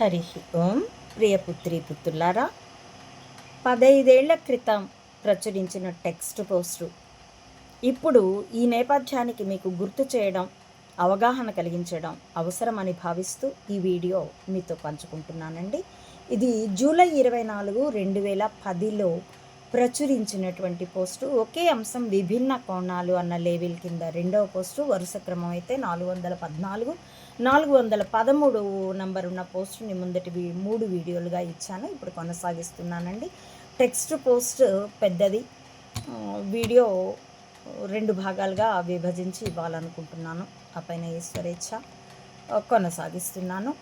హరి ఓం ప్రియపుత్రి పుత్రులారా పదైదేళ్ళ క్రితం ప్రచురించిన text post. ఇప్పుడు ఈ నేపథ్యానికి మీకు గుర్తు చేయడం అవగాహన కలిగించడం అవసరమని భావిస్తూ ఈ వీడియో మీతో పంచుకుంటున్నానండి. ఇది జూలై ఇరవై నాలుగు రెండు వేల పదిలో ప్రచురించినటువంటి పోస్టు. ఒకే అంశం విభిన్న కోణాలు అన్న లేవిల్ కింద రెండవ పోస్టు. వరుస క్రమం అయితే నాలుగు వందల పద్నాలుగు. నాలుగు వందల పదమూడు నంబర్ ఉన్న పోస్టుని ముందటి మూడు వీడియోలుగా ఇచ్చాను. ఇప్పుడు కొనసాగిస్తున్నానండి. టెక్స్ట్ పోస్ట్ పెద్దది. వీడియో రెండు భాగాలుగా విభజించి ఇవ్వాలనుకుంటున్నాను. ఆ పైన ఈశ్వరేచ్ఛ. కొనసాగిస్తున్నాను.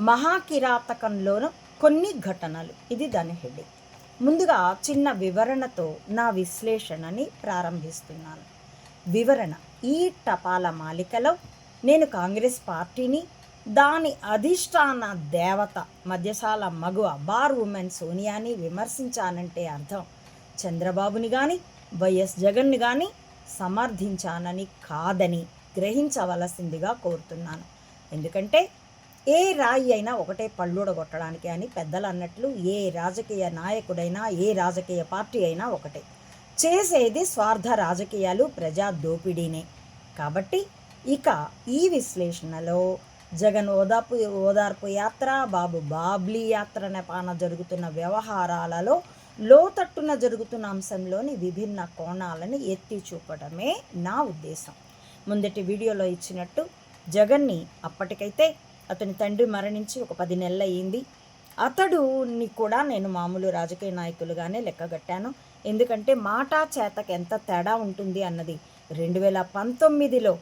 మహాకిరాతకంలోను కొన్ని ఘటనలు. ఇది దాని హెడ్డింగ్. ముందుగా చిన్న వివరణతో నా విశ్లేషణని ప్రారంభిస్తున్నాను. వివరణ. ఈ టపాల మాలికలో నేను కాంగ్రెస్ పార్టీని దాని అధిష్టాన దేవత మధ్యశాల మగువ బార్ ఉమెన్ సోనియాని విమర్శించానంటే అర్థం. చంద్రబాబుని కానీ వైఎస్ జగన్ని కానీ సమర్థించానని కాదని గ్రహించవలసిందిగా కోరుతున్నాను. ఎందుకంటే ఏ రాయి అయినా ఒకటే పళ్ళూడగొట్టడానికి అని పెద్దలు అన్నట్లు ఏ రాజకీయ నాయకుడైనా ఏ రాజకీయ పార్టీ అయినా ఒకటే. చేసేది స్వార్థ రాజకీయాలు ప్రజా దోపిడీనే. కాబట్టి ఇక ఈ విశ్లేషణలో జగన్ ఓదార్పు ఓదార్పు యాత్ర బాబు బాబ్లీ యాత్ర నెపాన జరుగుతున్న వ్యవహారాలలో లోతట్టున జరుగుతున్న అంశంలోని విభిన్న కోణాలను ఎత్తి చూపడమే నా ఉద్దేశం. ముందటి వీడియోలో ఇచ్చినట్టు జగన్ని అప్పటికైతే అతని తండ్రి మరణించి ఒక పది నెలలు అయ్యింది అతడుని కూడా నేను మామూలు రాజకీయ నాయకులుగానే లెక్కగట్టాను ఎందుకంటే మాటా చేతకి ఎంత తేడా ఉంటుంది అన్నది రెండు వేల పంతొమ్మిదిలో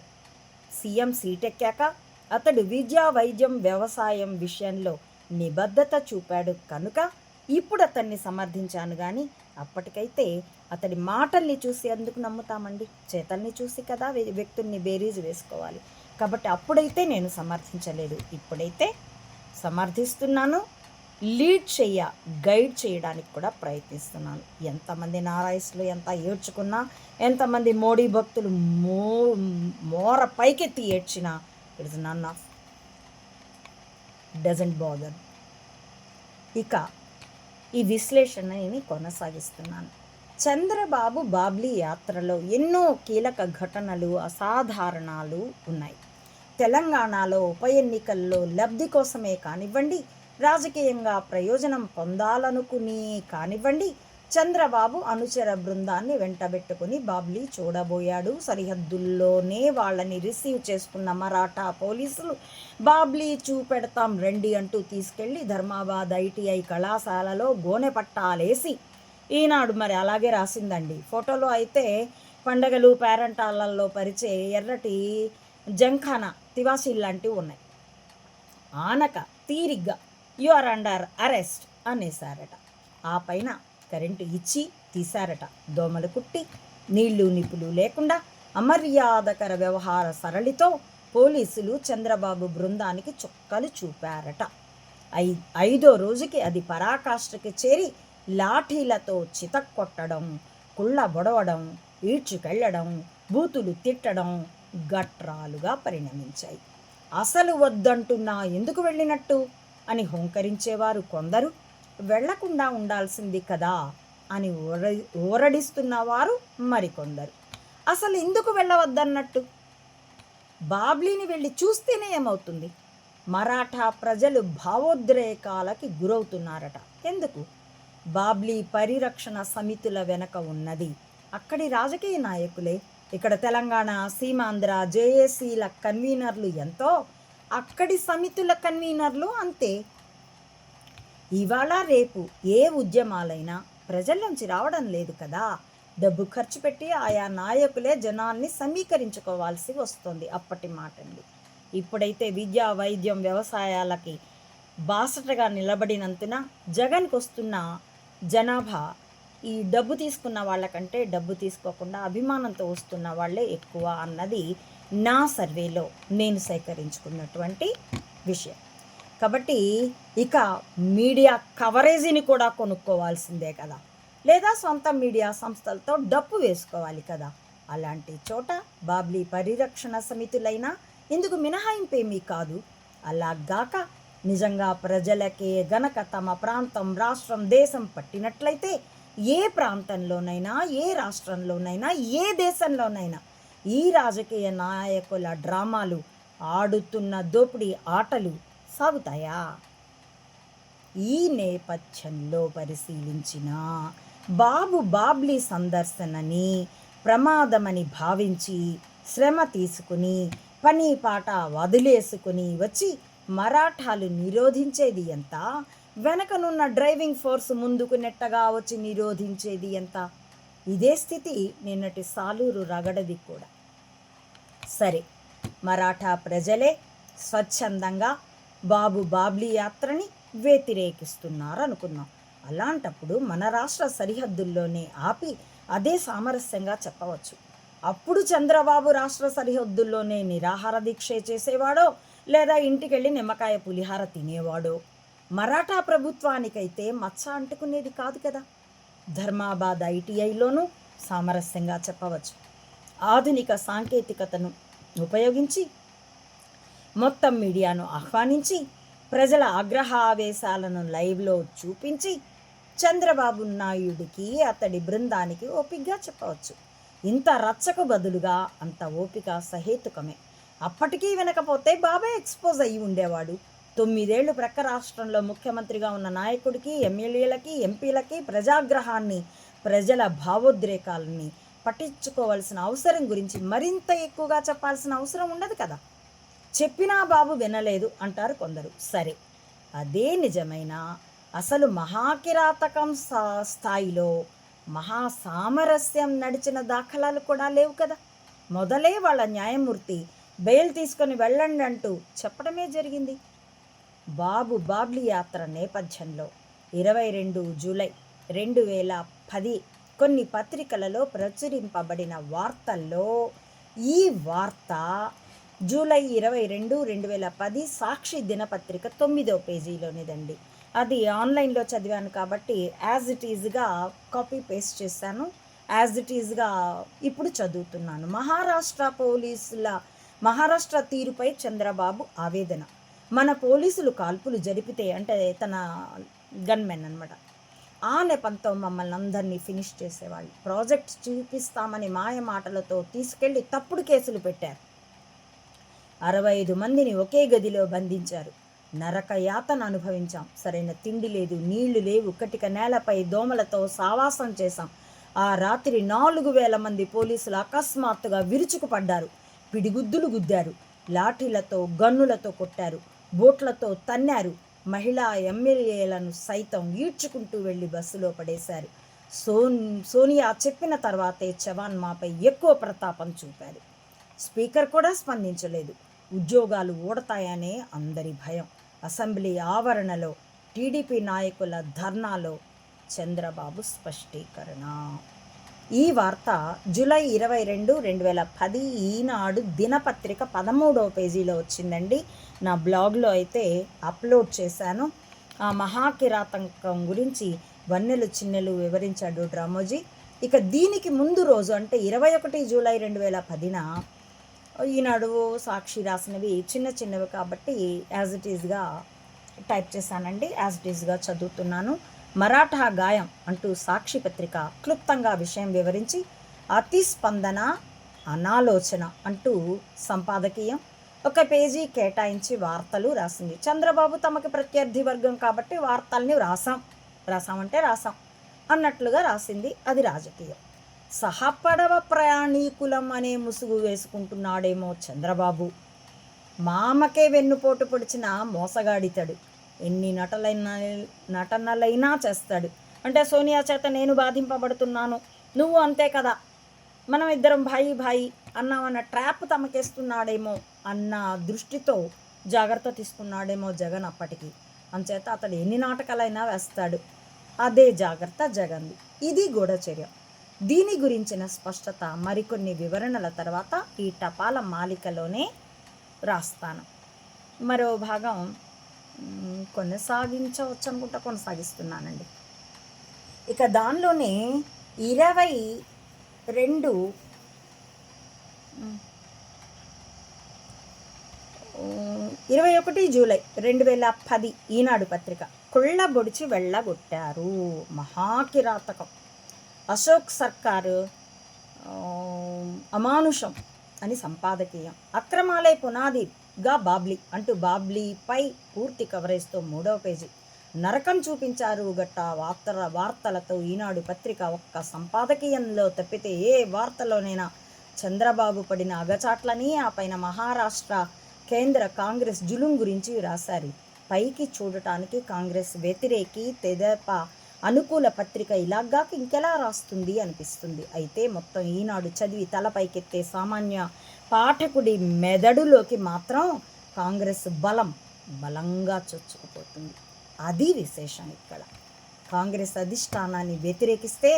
సీఎం సీటెక్కాక అతడు విద్యా వైద్యం వ్యవసాయం విషయంలో నిబద్ధత చూపాడు. కనుక ఇప్పుడు అతన్ని సమర్థించాను కానీ అప్పటికైతే అతడి మాటల్ని చూసి ఎందుకు నమ్ముతామండి? చేతల్ని చూసి కదా వ్యక్తుల్ని బేరీజు వేసుకోవాలి. కాబట్టి అప్పుడైతే నేను సమర్థించలేదు. ఇప్పుడైతే సమర్థిస్తున్నాను. లీడ్ చేయ గైడ్ చేయడానికి కూడా ప్రయత్నిస్తున్నాను. ఎంతమంది నారాయసులు ఎంత ఏడ్చుకున్నా ఎంతమంది మోడీ భక్తులు మో మోర పైకెత్తి ఏడ్చినా it is none of doesn't bother. ఇక ఈ విశ్లేషణని కొనసాగిస్తున్నాను. చంద్రబాబు బాబ్లీ యాత్రలో ఎన్నో కీలక ఘటనలు అసాధారణాలు ఉన్నాయి. తెలంగాణలో ఉప ఎన్నికల్లో లబ్ధి కోసమే కానివ్వండి రాజకీయంగా ప్రయోజనం పొందాలనుకుని కానివ్వండి. చంద్రబాబు అనుచర బృందాన్ని వెంటబెట్టుకుని బాబ్లీ చూడబోయాడు. సరిహద్దుల్లోనే వాళ్ళని రిసీవ్ చేసుకున్న మరాఠా పోలీసులు బాబ్లీ చూపెడతాం రండి అంటూ తీసుకెళ్ళి ధర్మాబాద్ ఐటీఐ కళాశాలలో గోనె పట్టాలేసి ఈనాడు మరి అలాగే రాసిందండి. ఫోటోలో అయితే పండగలు పేరంటాలల్లో పరిచే ఎర్రటి జంఖానా తివాసీలు లాంటివి ఉన్నాయి. ఆనక తీరిగ్గా యు ఆర్ అండర్ అరెస్ట్ అనేసారట ఆ పైన కరెంటు ఇచ్చి తీశారట. దోమలు కుట్టి నీళ్ళు నిప్పులు లేకుండా అమర్యాదకర వ్యవహార సరళితో పోలీసులు చంద్రబాబు బృందానికి చుక్కలు చూపారట. ఐ ఐదో రోజుకి అది పరాకాష్ఠకి చేరి లాఠీలతో చితక్కొట్టడం కుళ్ళ బొడవడం ఈడ్చుకెళ్ళడం బూతులు తిట్టడం గట్రాలుగా పరిణమించాయి. అసలు వద్దంటున్నా ఎందుకు వెళ్ళినట్టు? అని హుంకరించేవారు కొందరు వెళ్ళకుండా ఉండాల్సింది కదా అని ఊర ఊరడిస్తున్నవారు మరికొందరు. అసలు ఎందుకు వెళ్ళవద్దన్నట్టు? బాబ్లీని వెళ్ళి చూస్తేనే ఏమవుతుంది? మరాఠా ప్రజలు భావోద్రేకాలకి గురవుతున్నారట. ఎందుకు? బాబ్లీ పరిరక్షణ సమితుల వెనక ఉన్నది. అక్కడి రాజకీయ నాయకులే. ఇక్కడ తెలంగాణ సీమాంధ్ర జేఏసీల కన్వీనర్లు ఎంతో అక్కడి సమితుల కన్వీనర్లు అంతే. ఇవాళ రేపు ఏ ఉద్యమాలైనా ప్రజల నుంచి రావడం లేదు కదా. డబ్బు ఖర్చు పెట్టి ఆయా నాయకులే జనాల్ని సమీకరించుకోవాల్సి వస్తుంది అప్పటి మాట అండి ఇప్పుడైతే విద్య వైద్యం వ్యవసాయాలకి బాసటగా నిలబడినందున జగన్కి వస్తున్న జనాభా ఈ డబ్బు తీసుకున్న వాళ్ళకంటే డబ్బు తీసుకోకుండా అభిమానంతో వస్తున్న వాళ్ళే ఎక్కువ అన్నది నా సర్వేలో నేను సేకరించుకున్నటువంటి విషయం. కాబట్టి ఇక మీడియా కవరేజీని కూడా కొనుక్కోవాల్సిందే కదా. లేదా సొంత మీడియా సంస్థలతో డప్పు వేసుకోవాలి కదా. అలాంటి చోట బాబ్లీ పరిరక్షణ సమితులైనా ఇందుకు మినహాయింపేమీ కాదు. అలాగాక నిజంగా ప్రజలకే గనక తమ ప్రాంతం రాష్ట్రం దేశం పట్టినట్లయితే ఏ ప్రాంతంలోనైనా ఏ రాష్ట్రంలోనైనా ఏ దేశంలోనైనా ఈ రాజకీయ నాయకుల డ్రామాలు ఆడుతున్న దోపిడీ ఆటలు సాగుతాయా? ఈ నేపథ్యంలో పరిశీలించిన బాబు బాబ్లీ సందర్శనని ప్రమాదమని భావించి శ్రమ తీసుకుని పని పాట వదిలేసుకుని వచ్చి మరాఠాలు నిరోధించేది ఎంత? వెనకనున్న డ్రైవింగ్ ఫోర్స్ ముందుకు నెట్టగా వచ్చి నిరోధించేది ఎంత? ఇదే స్థితి నిన్నటి సాలూరు రగడది కూడా. సరే. మరాఠా ప్రజలే స్వచ్ఛందంగా బాబు బాబ్లీ యాత్రని వ్యతిరేకిస్తున్నారు అనుకుందాం అలాంటప్పుడు మన రాష్ట్ర సరిహద్దుల్లోనే ఆపి అదే సామరస్యంగా చెప్పవచ్చు. అప్పుడు చంద్రబాబు రాష్ట్ర సరిహద్దుల్లోనే నిరాహార దీక్ష చేసేవాడో లేదా ఇంటికెళ్ళి నిమ్మకాయ పులిహార తినేవాడో? మరాఠా ప్రభుత్వానికైతే మచ్చ అంటుకునేది కాదు కదా. ధర్మాబాద్ ఐటీఐలోనూ సామరస్యంగా చెప్పవచ్చు. ఆధునిక సాంకేతికతను ఉపయోగించి మొత్తం మీడియాను ఆహ్వానించి ప్రజల ఆగ్రహావేశాలను లైవ్లో చూపించి చంద్రబాబు నాయుడికి అతడి బృందానికి ఓపికగా చెప్పవచ్చు. ఇంత రచ్చకు బదులుగా అంత ఓపిక సహేతుకమే. అప్పటికీ వినకపోతే బాబాయ్ ఎక్స్పోజ్ అయ్యి ఉండేవాడు. తొమ్మిదేళ్ళు ప్రక్క రాష్ట్రంలో ముఖ్యమంత్రిగా ఉన్న నాయకుడికి ఎమ్మెల్యేలకి ఎంపీలకి ప్రజాగ్రహాన్ని ప్రజల భావోద్రేకాలని పట్టించుకోవాల్సిన అవసరం గురించి మరింత ఎక్కువగా చెప్పాల్సిన అవసరం ఉండదు కదా. చెప్పినా బాబు వినలేదు అంటారు కొందరు. సరే అదే నిజమైన అసలు మహాకిరాతకం స్థాయిలో మహా సామరస్యం నడిచిన దాఖలాలు కూడా లేవు కదా. మొదలే వాళ్ళ న్యాయమూర్తి బెయిల్ తీసుకొని వెళ్ళండి అంటూ చెప్పడమే జరిగింది. బాబు బాబ్లీ యాత్ర నేపథ్యంలో ఇరవై రెండు జూలై రెండు వేల పది కొన్ని పత్రికలలో ప్రచురింపబడిన వార్తల్లో ఈ వార్త జూలై ఇరవై రెండు రెండు వేల పది సాక్షి దినపత్రిక తొమ్మిదో పేజీలోనిదండి. అది ఆన్లైన్లో చదివాను కాబట్టి యాజ్ ఇట్ ఈజ్గా కాపీ పేస్ట్ చేశాను. యాజ్ ఇట్ ఈజ్గా ఇప్పుడు చదువుతున్నాను. మహారాష్ట్ర పోలీసుల మహారాష్ట్ర తీరుపై చంద్రబాబు ఆవేదన. మన పోలీసులు కాల్పులు జరిపితే అంటే తన గన్మెన్ అనమాట ఆ నెపంతో మమ్మల్ని అందరినీ ఫినిష్ చేసేవాళ్ళు. ప్రాజెక్ట్ చూపిస్తామని మాయ మాటలతో తీసుకెళ్ళి తప్పుడు కేసులు పెట్టారు. అరవై ఐదు మందిని ఒకే గదిలో బంధించారు. నరక యాతన అనుభవించాం. సరైన తిండి లేదు నీళ్ళు లేవు కటిక నేలపై దోమలతో సావాసం చేశాం. ఆ రాత్రి నాలుగు వేల మంది పోలీసులు అకస్మాత్తుగా విరుచుకుపడ్డారు. పిడిగుద్దులు గుద్దారు. లాఠీలతో గన్నులతో కొట్టారు. బోట్లతో తన్నారు. మహిళా ఎమ్మెల్యేలను సైతం ఈడ్చుకుంటూ వెళ్ళి బస్సులో పడేశారు. సోన్ సోనియా చెప్పిన తర్వాతే చవాన్ మాపై ఎక్కువ ప్రతాపం చూపారు. స్పీకర్ కూడా స్పందించలేదు. ఉద్యోగాలు ఊడతాయనే అందరి భయం. అసెంబ్లీ ఆవరణలో టీడీపీ నాయకుల ధర్నాలో చంద్రబాబు స్పష్టీకరణ ఈ వార్త జూలై ఇరవై రెండు రెండు వేల పది ఈనాడు దినపత్రిక పదమూడవ పేజీలో వచ్చిందండి. నా బ్లాగ్లో అయితే అప్లోడ్ చేశాను. ఆ మహాకిరాతంకం గురించి వన్నెలు చిన్నెలు వివరించాడు డ్రామోజీ ఇక దీనికి ముందు రోజు అంటే ఇరవై ఒకటి జూలై రెండు వేల పదిన ఈనాడు సాక్షి రాసినవి చిన్న చిన్నవి కాబట్టి యాజ్ ఇట్ ఈజ్గా టైప్ చేశానండి. యాజ్ ఇట్ ఈజ్గా చదువుతున్నాను. మరాఠా గాయం అంటూ సాక్షి పత్రిక క్లుప్తంగా విషయం వివరించి అతిస్పందన అనాలోచన అంటూ సంపాదకీయం ఒక పేజీ కేటాయించి వార్తలు రాసింది. చంద్రబాబు తమకి ప్రత్యర్థి వర్గం కాబట్టి వార్తల్ని రాసాం. రాసామంటే రాసాం. అన్నట్లుగా రాసింది అది రాజకీయం. సహపడవ ప్రయాణీకులం అనే ముసుగు వేసుకుంటున్నాడేమో చంద్రబాబు. మామకే వెన్నుపోటు పొడిచిన మోసగాడితడు. ఎన్ని నటలైనా నటనలైనా చేస్తాడు. అంటే సోనియా చేత నేను బాధింపబడుతున్నాను. నువ్వు అంతే కదా. మనం ఇద్దరం భాయి భాయి అన్నామన్న ట్రాప్ తమకేస్తున్నాడేమో అన్న దృష్టితో జాగ్రత్త తీసుకున్నాడేమో జగన్ అప్పటికి. అంచేత అతడు ఎన్ని నాటకాలైనా వేస్తాడు. అదే జాగ్రత్త జగన్ది. ఇది గూఢచర్య. దీని గురించిన స్పష్టత మరికొన్ని వివరణల తర్వాత ఈ టపాల మాలికలోనే రాస్తాను. మరో భాగం కొనసాగించవచ్చు అనుకుంటా కొనసాగిస్తున్నానండి. ఇక దానిలోనే ఇరవై రెండు ఇరవై ఒకటి జూలై రెండు వేల పది ఈనాడు పత్రిక. కుళ్ళబొడిచి వెళ్ళగొట్టారు. మహాకిరాతకం. అశోక్ సర్కారు అమానుషం అని సంపాదకీయం. అక్రమాలే గా బాబ్లీ అంటూ బాబ్లీపై పూర్తి కవరేజ్తో మూడవ పేజీ. నరకం చూపించారు గట్ట వార్తల వార్తలతో ఈనాడు పత్రిక ఒక్క సంపాదకీయంలో తప్పితే ఏ వార్తలోనైనా చంద్రబాబు పడిన అగచాట్లని ఆ పైన మహారాష్ట్ర కేంద్ర కాంగ్రెస్ జులుం గురించి రాశారు. పైకి చూడటానికి కాంగ్రెస్ వ్యతిరేకి తెదేప అనుకూల పత్రిక ఇలాగాక ఇంకెలా రాస్తుంది అనిపిస్తుంది. అయితే మొత్తం ఈనాడు చదివి తలపైకెత్తే సామాన్య పాఠకుడి మెదడులోకి మాత్రం కాంగ్రెస్ బలం బలంగా చొచ్చుకుపోతుంది. అది విశేషం ఇక్కడ. కాంగ్రెస్ అధిష్టానాన్ని వ్యతిరేకిస్తే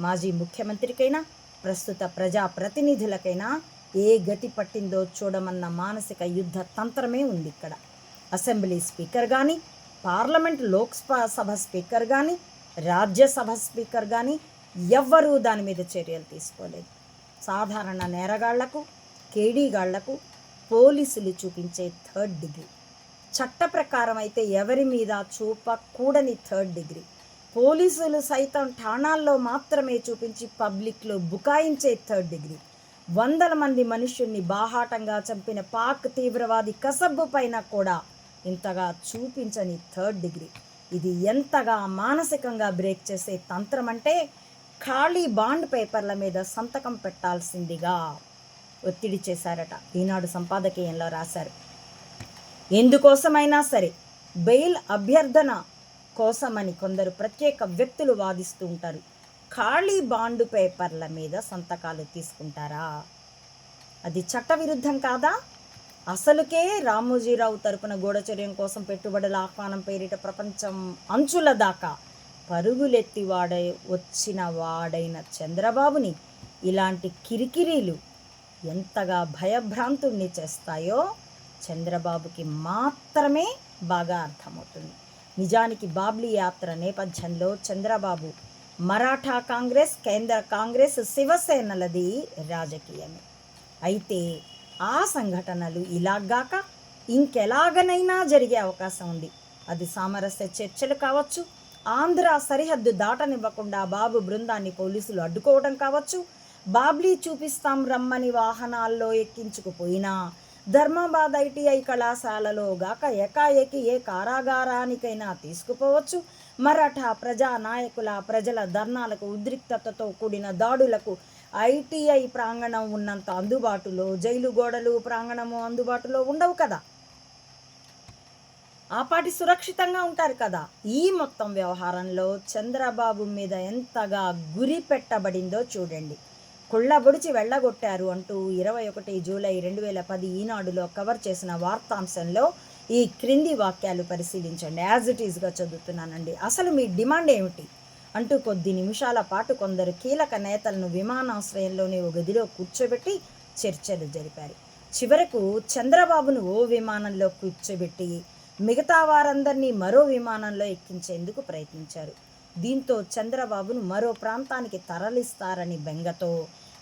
మాజీ ముఖ్యమంత్రికైనా ప్రస్తుత ప్రజాప్రతినిధులకైనా ఏ గతి పట్టిందో చూడమన్న మానసిక యుద్ధ తంత్రమే ఉంది ఇక్కడ. అసెంబ్లీ స్పీకర్ కానీ పార్లమెంట్ లోక్సభ సభ స్పీకర్ కానీ రాజ్యసభ స్పీకర్ కానీ ఎవ్వరూ దాని మీద చర్యలు తీసుకోలేదు. సాధారణ నేరగాళ్ళకు కేడీగాళ్ళకు పోలీసులు చూపించే థర్డ్ డిగ్రీ. చట్ట ప్రకారం అయితే ఎవరి మీద చూపకూడని థర్డ్ డిగ్రీ. పోలీసులు సైతం ఠాణాల్లో మాత్రమే చూపించి పబ్లిక్లో బుకాయించే థర్డ్ డిగ్రీ. వందల మంది మనుషుల్ని బాహాటంగా చంపిన పాక్ తీవ్రవాది కసబ్బు పైన కూడా ఇంతగా చూపించని థర్డ్ డిగ్రీ. ఇది ఎంతగా మానసికంగా బ్రేక్ చేసే తంత్రం అంటే ఖాళీ బాండ్ పేపర్ల మీద సంతకం పెట్టాల్సిందిగా ఒత్తిడి చేశారట. ఈనాడు సంపాదకీయంలో రాశారు. ఎందుకోసమైనా సరే బెయిల్ అభ్యర్థన కోసమని కొందరు ప్రత్యేక వ్యక్తులు వాదిస్తూ ఉంటారు. ఖాళీ బాండు పేపర్ల మీద సంతకాలు తీసుకుంటారా? అది చట్టవిరుద్ధం కాదా? అసలుకే రామోజీరావు తరపున గూఢచర్యం కోసం పెట్టుబడుల ఆహ్వానం పేరిట ప్రపంచం అంచుల దాకా పరుగులెత్తి వాడై వచ్చిన వాడైన చంద్రబాబుని ఇలాంటి కిరికిరీలు ఎంతగా భయభ్రాంతుణ్ణి చేస్తాయో చంద్రబాబుకి మాత్రమే బాగా అర్థమవుతుంది. నిజానికి బాబ్లీ యాత్ర నేపథ్యంలో చంద్రబాబు మరాఠా కాంగ్రెస్ కేంద్ర కాంగ్రెస్ శివసేనలది రాజకీయమే. అయితే ఆ సంఘటనలు ఇలాగాక ఇంకెలాగనైనా జరిగే అవకాశం ఉంది. అది సామరస్య చర్చలు కావచ్చు ఆంధ్ర సరిహద్దు దాటనివ్వకుండా బాబు బృందాన్ని పోలీసులు అడ్డుకోవడం కావచ్చు బాబ్లీ చూపిస్తాం రమ్మని వాహనాల్లో ఎక్కించుకుపోయినా ధర్మాబాద్ ఐటీఐ కళాశాలలో గాక ఏకాఏకి ఏ కారాగారానికైనా తీసుకుపోవచ్చు. మరాఠా ప్రజా నాయకుల ప్రజల ధర్నాలకు ఉద్రిక్తతతో కూడిన దాడులకు ఐటీఐ ప్రాంగణం ఉన్నంత అందుబాటులో జైలు గోడలు ప్రాంగణము అందుబాటులో ఉండవు కదా? ఆపాటి సురక్షితంగా ఉంటారు కదా? ఈ మొత్తం వ్యవహారంలో చంద్రబాబు మీద ఎంతగా గురి పెట్టబడిందో చూడండి. కుళ్ళబొడిచి వెళ్ళగొట్టారు అంటూ ఇరవై ఒకటి జూలై రెండు వేల పది ఈనాడులో కవర్ చేసిన వార్తాంశంలో ఈ క్రింది వాక్యాలు పరిశీలించండి. యాజ్ ఇట్ ఈస్గా చదువుతున్నానండి. అసలు మీ డిమాండ్ ఏమిటి? అంటూ కొద్ది నిమిషాల పాటు కొందరు కీలక నేతలను విమానాశ్రయంలోనే ఓ గదిలో కూర్చోబెట్టి చర్చలు జరిపారు. చివరకు చంద్రబాబును ఓ విమానంలో కూర్చోబెట్టి మిగతా వారందరినీ మరో విమానంలో ఎక్కించేందుకు ప్రయత్నించారు. దీంతో చంద్రబాబును మరో ప్రాంతానికి తరలిస్తారని బెంగతో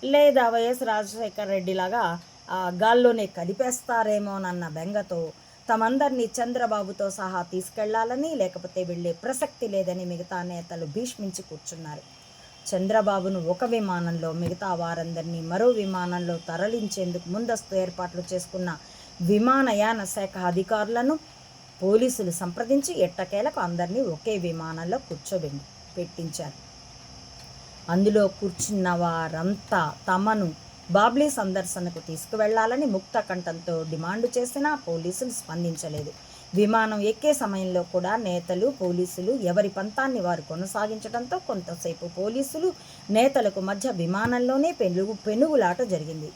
లేదా వైఎస్ రాజశేఖర రెడ్డిలాగా ఆ గాల్లోనే కలిపేస్తారేమోనన్న బెంగతో తమందరినీ చంద్రబాబుతో సహా తీసుకెళ్ళాలని లేకపోతే వెళ్ళే ప్రసక్తి లేదని మిగతా నేతలు భీష్మించి కూర్చున్నారు. చంద్రబాబును ఒక విమానంలో మిగతా వారందరినీ మరో విమానంలో తరలించేందుకు ముందస్తు ఏర్పాట్లు చేసుకున్న విమానయాన శాఖ అధికారులను పోలీసులు సంప్రదించి ఎట్టకేలకు అందరినీ ఒకే విమానంలో కూర్చోబెట్టి పెట్టించారు అందులో కూర్చున్న వారంతా తమను బాబ్లీ సందర్శనకు తీసుకువెళ్ళాలని ముక్త కంఠంతో డిమాండ్ చేసినా పోలీసులు స్పందించలేదు. విమానం ఎక్కే సమయంలో కూడా నేతలు పోలీసులు ఎవరి పంతాన్ని వారు కొనసాగించడంతో కొంతసేపు పోలీసులు నేతలకు మధ్య విమానంలోనే పెనుగు పెనుగులాట జరిగింది.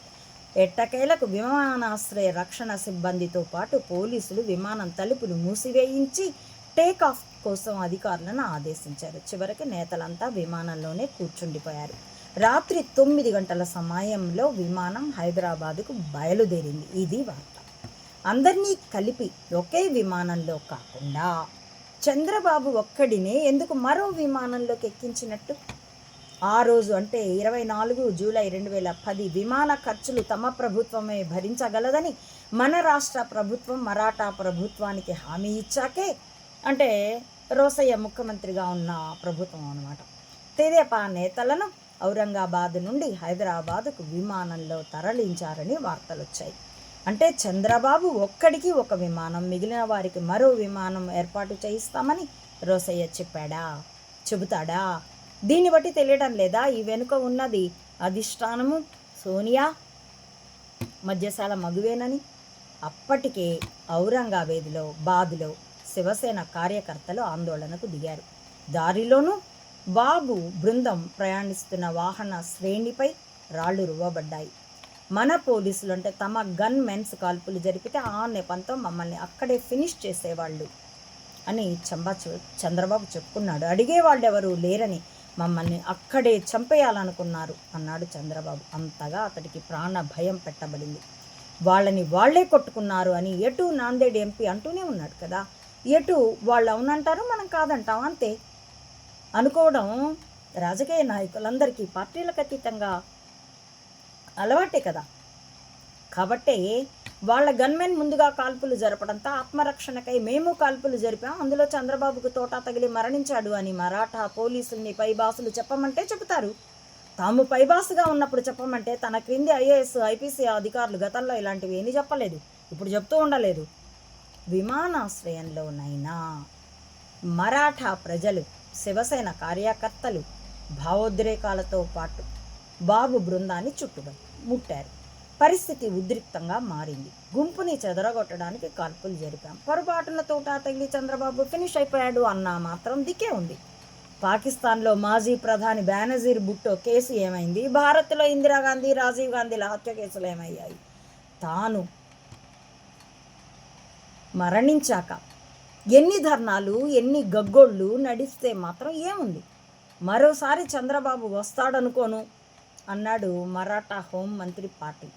ఎట్టకేలకు విమానాశ్రయ రక్షణ సిబ్బందితో పాటు పోలీసులు విమానం తలుపులు మూసివేయించి టేక్ ఆఫ్ కోసం అధికారులను ఆదేశించారు. చివరికి నేతలంతా విమానంలోనే కూర్చుండిపోయారు. రాత్రి తొమ్మిది గంటల సమయంలో విమానం హైదరాబాదుకు బయలుదేరింది. ఇది వార్త. అందరినీ కలిపి ఒకే విమానంలో కాకుండా చంద్రబాబు ఒక్కడినే ఎందుకు మరో విమానంలోకి ఎక్కించినట్టు? ఆ రోజు అంటే ఇరవై నాలుగు జూలై రెండు వేల పది విమాన ఖర్చులు తమ ప్రభుత్వమే భరించగలదని మన రాష్ట్ర ప్రభుత్వం మరాఠా ప్రభుత్వానికి హామీ ఇచ్చాకే? అంటే రోసయ్య ముఖ్యమంత్రిగా ఉన్న ప్రభుత్వం అన్నమాట. తెదేపా నేతలను ఔరంగాబాద్ నుండి హైదరాబాదుకు విమానంలో తరలించారని వార్తలు వచ్చాయి అంటే చంద్రబాబు ఒక్కడికి ఒక విమానం మిగిలిన వారికి మరో విమానం ఏర్పాటు చేయిస్తామని రోసయ్య చెప్పాడా? చెబుతాడా? దీన్ని బట్టి తెలియడం లేదా? ఈ వెనుక ఉన్నది అధిష్టానము సోనియా? మధ్యశాల మగువేనని? అప్పటికే ఔరంగాబాద్లో బాదులో శివసేన కార్యకర్తలు ఆందోళనకు దిగారు. దారిలోనూ బాబు బృందం ప్రయాణిస్తున్న వాహన శ్రేణిపై రాళ్ళు రువ్వబడ్డాయి. మన పోలీసులు అంటే తమ గన్ మెన్స్ కాల్పులు జరిపితే ఆ నెపంతో మమ్మల్ని అక్కడే ఫినిష్ చేసేవాళ్ళు అని చంబా చంద్రబాబు చెప్పుకున్నాడు. అడిగేవాళ్ళు ఎవరు లేరని మమ్మల్ని అక్కడే చంపేయాలనుకున్నారు అన్నాడు చంద్రబాబు. అంతగా అతడికి ప్రాణ భయం పెట్టబడింది. వాళ్ళని వాళ్ళే కొట్టుకున్నారు అని ఎటు నాందేడ్ ఎంపీ అంటూనే ఉన్నాడు కదా. ఎటు వాళ్ళు అవునంటారు మనం కాదంటాం అంతే. అనుకోవడం రాజకీయ నాయకులందరికీ పార్టీలకు అతీతంగా అలవాటే కదా. కాబట్టి వాళ్ళ గన్మెన్ ముందుగా కాల్పులు జరపడంతో ఆత్మరక్షణకై మేము కాల్పులు జరిపాం అందులో చంద్రబాబుకు తోట తగిలి మరణించాడు అని మరాఠా పోలీసుల్ని పైబాసులు చెప్పమంటే చెబుతారు. తాము పైబాసుగా ఉన్నప్పుడు చెప్పమంటే తన క్రింది ఐఏఎస్ ఐపీసీ అధికారులు గతంలో ఇలాంటివి ఏమీ చెప్పలేదు. ఇప్పుడు చెప్తూ ఉండలేదు. విమానాశ్రయంలోనైనా మరాఠా ప్రజలు శివసేన కార్యకర్తలు భావోద్రేకాలతో పాటు బాబు బృందాన్ని చుట్టుబడి ముట్టారు. పరిస్థితి ఉద్రిక్తంగా మారింది. గుంపుని చెదరగొట్టడానికి కాల్పులు జరిపాం. పొరపాటున తోట తగిలి చంద్రబాబు ఫినిష్ అయిపోయాడు అన్నా మాత్రం దిక్కే ఉంది. పాకిస్తాన్లో మాజీ ప్రధాని బేనజీర్ భుట్టో కేసు ఏమైంది? భారత్లో ఇందిరాగాంధీ రాజీవ్ గాంధీల హత్య కేసులు ఏమయ్యాయి? తాను మరణించాక ఎన్ని ధర్నాలు ఎన్ని గగ్గోళ్ళు నడిస్తే మాత్రం ఏముంది? మరోసారి చంద్రబాబు వస్తాడనుకోను అన్నాడు మరాఠా హోం మంత్రి పాటిల్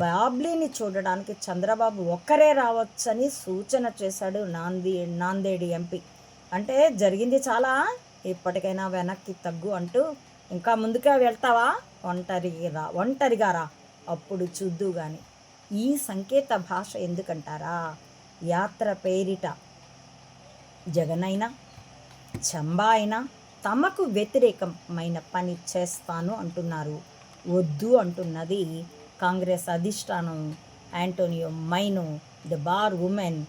బాబ్లీని చూడడానికి చంద్రబాబు ఒక్కరే రావచ్చని సూచన చేశాడు నాంది నాందేడి ఎంపీ. అంటే జరిగింది చాలా? ఇప్పటికైనా వెనక్కి తగ్గు అంటూ ఇంకా ముందుకే వెళ్తావా? ఒంటరిగా రా ఒంటరిగా రా అప్పుడు చూద్దు కానీ ఈ సంకేత భాష ఎందుకంటారా? యాత్ర పేరిట జగనైనా చంబా అయినా తమకు వ్యతిరేకమైన పని చేస్తాను అంటున్నారు. వద్దు అంటున్నది కాంగ్రెస్ అధిష్టానం Antonio Maino the bar women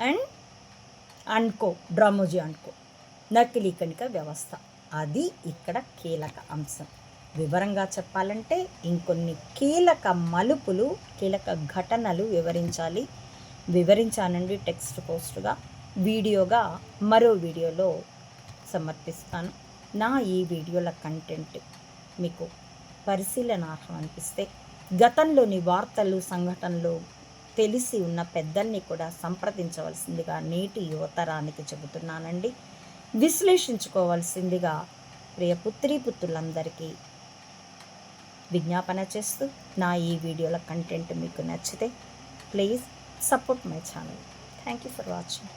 and అండ్కో డ్రామోజీ అండ్కో నకిలీ కణిక వ్యవస్థ. అది ఇక్కడ కీలక అంశం. వివరంగా చెప్పాలంటే ఇంకొన్ని కీలక మలుపులు కీలక ఘటనలు వివరించాలి. వివరించానండి టెక్స్ట్ పోస్ట్గా వీడియోగా మరో వీడియోలో సమర్పిస్తాను. నా ఈ వీడియోల కంటెంట్ మీకు పరిశీలనార్హం అనిపిస్తే గతంలోని వార్తలు సంఘటనలు తెలిసి ఉన్న పెద్దల్ని కూడా సంప్రదించవలసిందిగా నేటి యువతరానికి చెబుతున్నానండి. విశ్లేషించుకోవాల్సిందిగా ప్రియ పుత్రీ పుత్రులందరికీ విజ్ఞాపన చేస్తూ నా ఈ వీడియోల కంటెంట్ మీకు నచ్చితే please Support my channel. Thank you for watching.